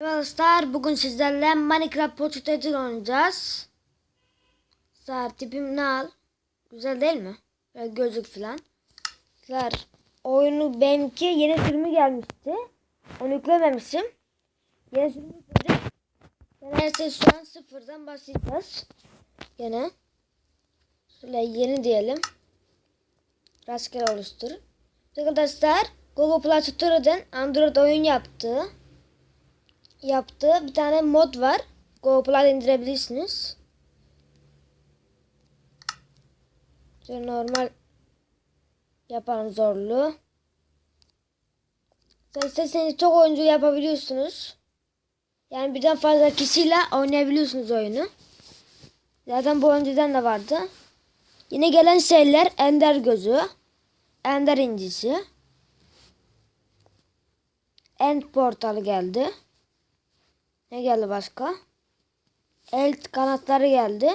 Arkadaşlar bugün sizlerle Minecraft Pocket oynayacağız. Saat tipim ne al? Güzel değil mi? Böyle gözlük falan. Arkadaşlar oyunu benimki yeni sürümü gelmişti. Onu yüklememişim. Yeni sürümü yükledim. Yani her şey şu an sıfırdan başlayacağız. Yine. Şöyle yeni diyelim. Rastgele oluştur. Arkadaşlar Google Play Store'dan Android oyun yaptı yaptığı bir tane mod var. Play indirebilirsiniz. Şöyle normal yapalım zorlu. Sen isterseniz çok oyuncu yapabiliyorsunuz. Yani birden fazla kişiyle oynayabiliyorsunuz oyunu. Zaten bu önceden de vardı. Yine gelen şeyler Ender gözü, Ender incisi, End portalı geldi. Ne geldi başka? El kanatları geldi.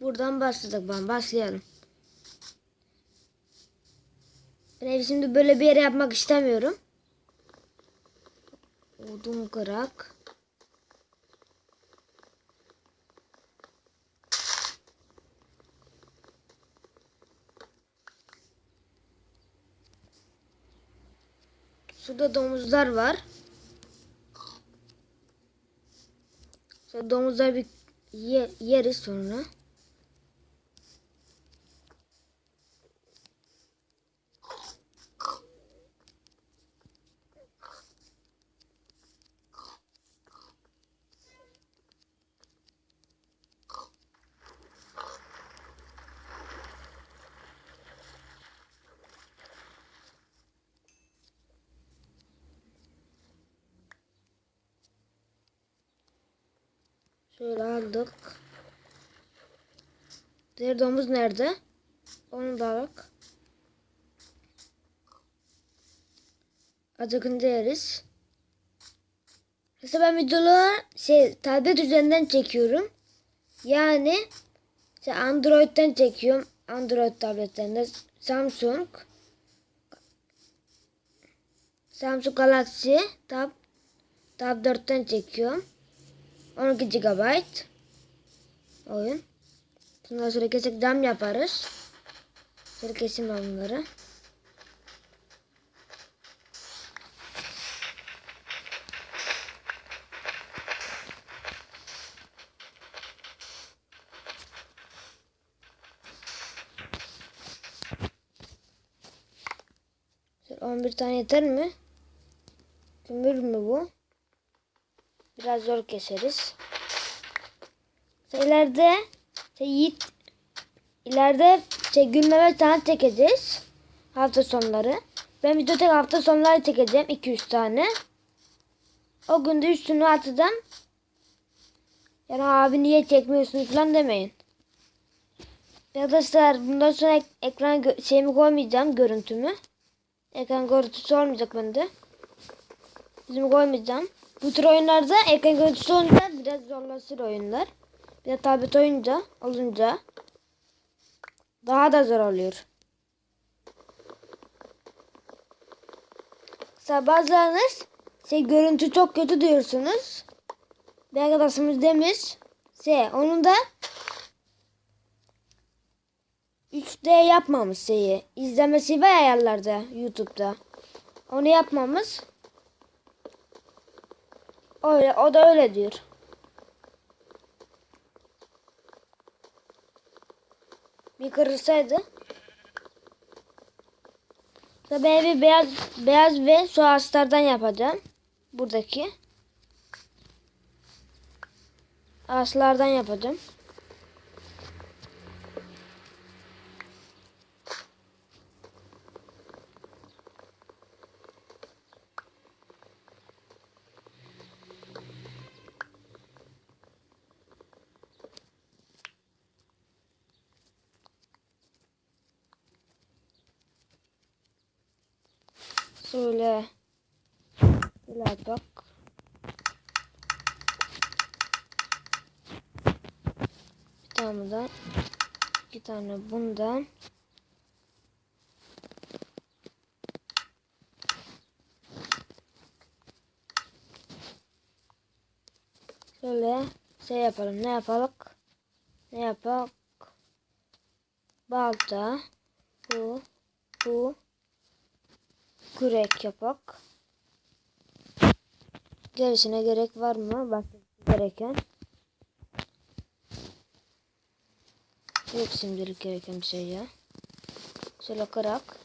Buradan başladık ben. Başlayalım. Ben evi şimdi böyle bir yere yapmak istemiyorum. Odun kırak. Şurada domuzlar var. Sonra domuzlar bir ye, yeriz sonra. Şöyle aldık. Diğer domuz nerede? Onu da alak. Acıkınca yeriz. Mesela ben videoları şey tablet üzerinden çekiyorum. Yani işte Android'den çekiyorum. Android tabletlerinde Samsung Samsung Galaxy Tab Tab 4'ten çekiyorum. 12 GB oyun. Sonra sonra kesik dam yaparız. Keseyim ben bunları. Şöyle 11 tane yeter mi? Kömür mü bu? Biraz zor keseriz. İleride şey, Yiğit ileride şey, gülmeme tane çekeceğiz. Hafta sonları. Ben video tek hafta sonları çekeceğim. 200 tane. O günde üstünü atacağım. Yani abi niye çekmiyorsun falan demeyin. Arkadaşlar bundan sonra ek ekran şeyimi koymayacağım görüntümü. Ekran görüntüsü olmayacak bende. Bizim koymayacağım. Bu tür oyunlarda ekran görüntüsü olunca biraz zorlaşır oyunlar. Bir de tablet oyunca olunca daha da zor oluyor. Mesela bazılarınız şey görüntü çok kötü diyorsunuz. Bir arkadaşımız demiş şey onun da 3D yapmamış şeyi. İzlemesi var ayarlarda YouTube'da. Onu yapmamız. Öyle, o da öyle diyor. Bir kırılsaydı. Tabii evi beyaz, beyaz ve su ağaçlardan yapacağım. Buradaki. Ağaçlardan yapacağım. Söyle. Söyle bak. Bir tane bundan. İki tane bundan. Şöyle şey yapalım. Ne yapalım? Ne yapalım? Balta. Bu. Bu. Kürek yapak. Gerisine gerek var mı? Bak gereken. Yok şimdilik gereken bir şey ya. Şöyle kırak.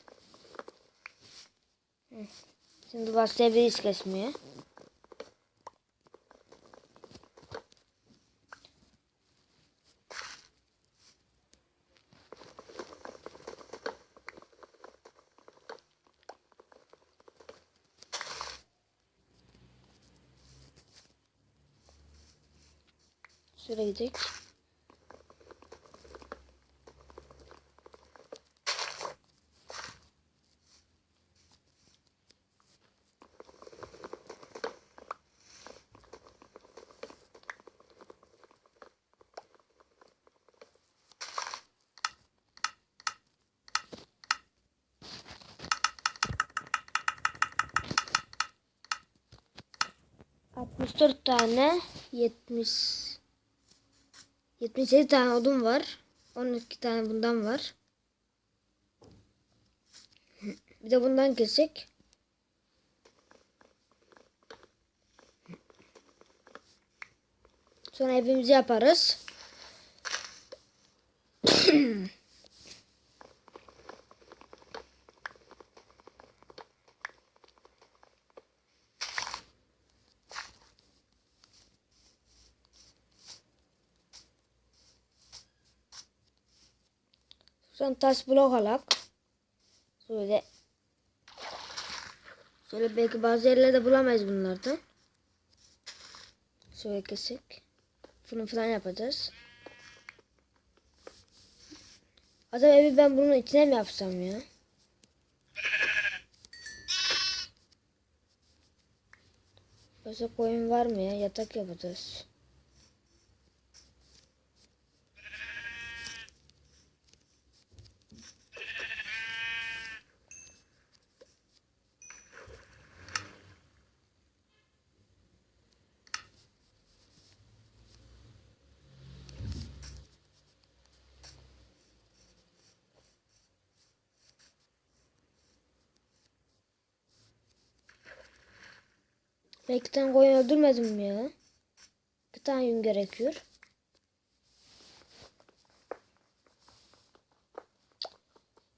Şimdi başlayabiliriz kesmeye. Gidelim. Altmış dört tane yetmiş 77 tane odun var. 12 tane bundan var. Bir de bundan kesik. Sonra evimizi yaparız. Sonra taş blok alak. Şöyle Şöyle belki bazı yerlerde bulamayız bunlardan. Şöyle kesik. Fırın falan yapacağız. Acaba evi ben bunun içine mi yapsam ya? Başka koyun var mı ya? Yatak yapacağız. Belki tane koyun öldürmedim mi ya? Bir tane yün gerekiyor.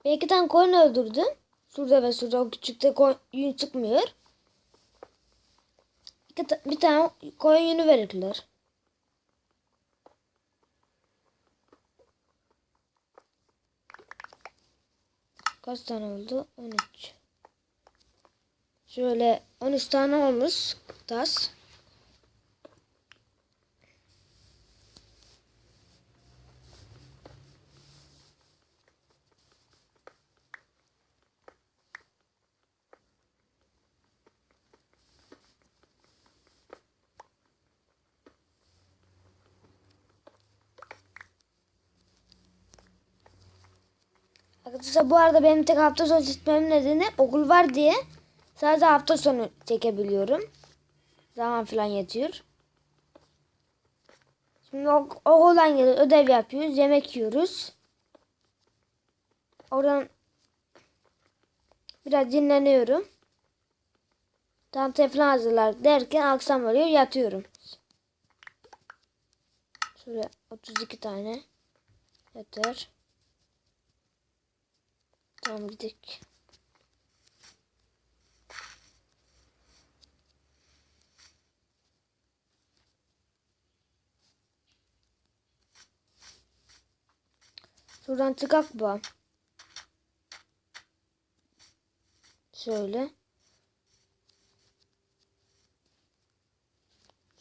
Belki tane koyun öldürdüm. Şurada ve şurada o küçükte yün çıkmıyor. İki bir tane koyun yünü verirler. Kaç tane oldu? 13. Şöyle 13 tane olmuş tas. Arkadaşlar bu arada benim tek hafta sonu çekmemin nedeni okul var diye sadece hafta sonu çekebiliyorum. Zaman falan yetiyor. Şimdi ok okuldan geliyor ödev yapıyoruz yemek yiyoruz. Oradan biraz dinleniyorum. Tantaya falan hazırlar derken akşam oluyor yatıyorum. Şöyle 32 tane yeter. Tamam gidelim. Şuradan çıkak bu. Şöyle.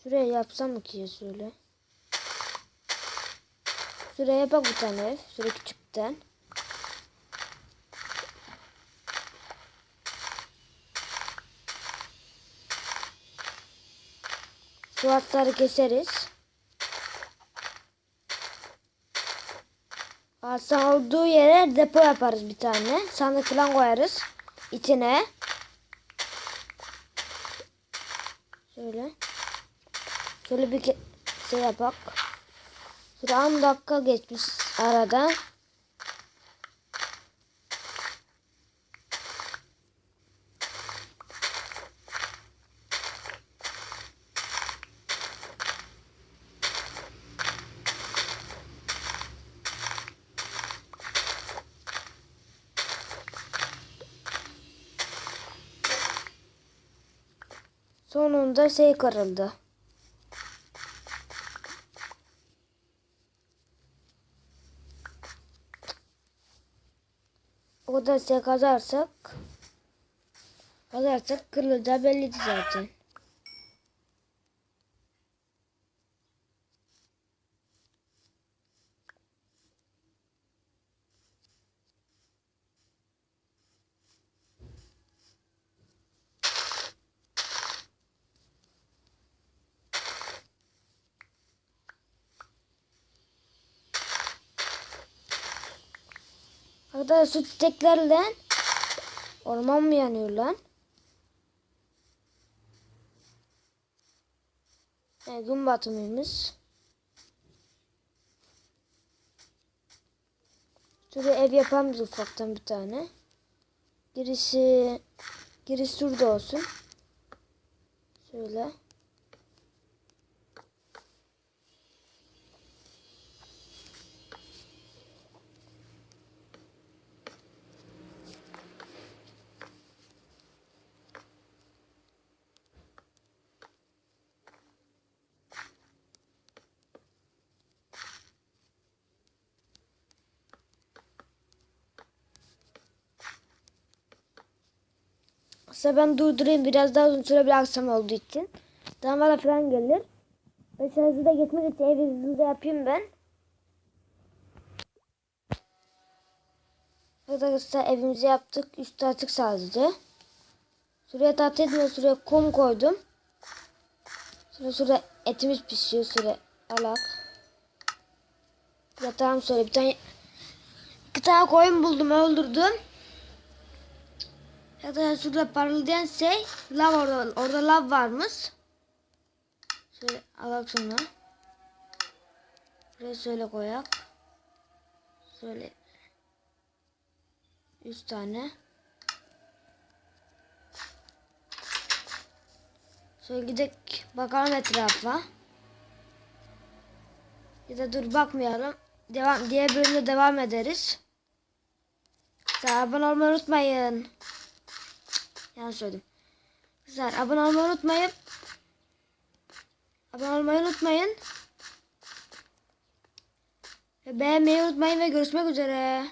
Şuraya yapsam mı ki ya şöyle? Şuraya yapak bir tane. Şöyle küçükten. Şu keseriz. Ağaçtan olduğu yere depo yaparız bir tane. Sandık falan koyarız. içine. Şöyle. Şöyle bir şey yapak. Şurada 10 dakika geçmiş arada. Sonunda şey kırıldı. O da şey kazarsak kazarsak kırılacağı belliydi zaten. Arkadaşlar su çiçeklerle orman mı yanıyor lan? E, gün batımıymış. Şuraya ev yapalım ufaktan bir tane. Girişi giriş şurada olsun. Şöyle. Aslında ben durdurayım biraz daha uzun süre bir akşam olduğu için. Damla falan gelir. Ben hızlı da geçmek için evi hızlı da yapayım ben. Arkadaşlar evimizi yaptık. Üstü açık sadece. Şuraya tahta etme şuraya kum koydum. Şuraya şurada etimiz pişiyor. Şuraya alak. Yatağım şöyle bir tane iki tane koyun buldum öldürdüm. Ya da şurada parıldayan şey lav orada, orada lav varmış. Şöyle alalım şunu. Buraya şöyle koyak. Şöyle. Üç tane. Şöyle gidek bakalım etrafa. Ya da dur bakmayalım. Devam, diğer bölümde devam ederiz. Abone olmayı unutmayın. Yanlış söyledim. Güzel. Abone olmayı unutmayın. Abone olmayı unutmayın. Ve beğenmeyi unutmayın ve görüşmek üzere.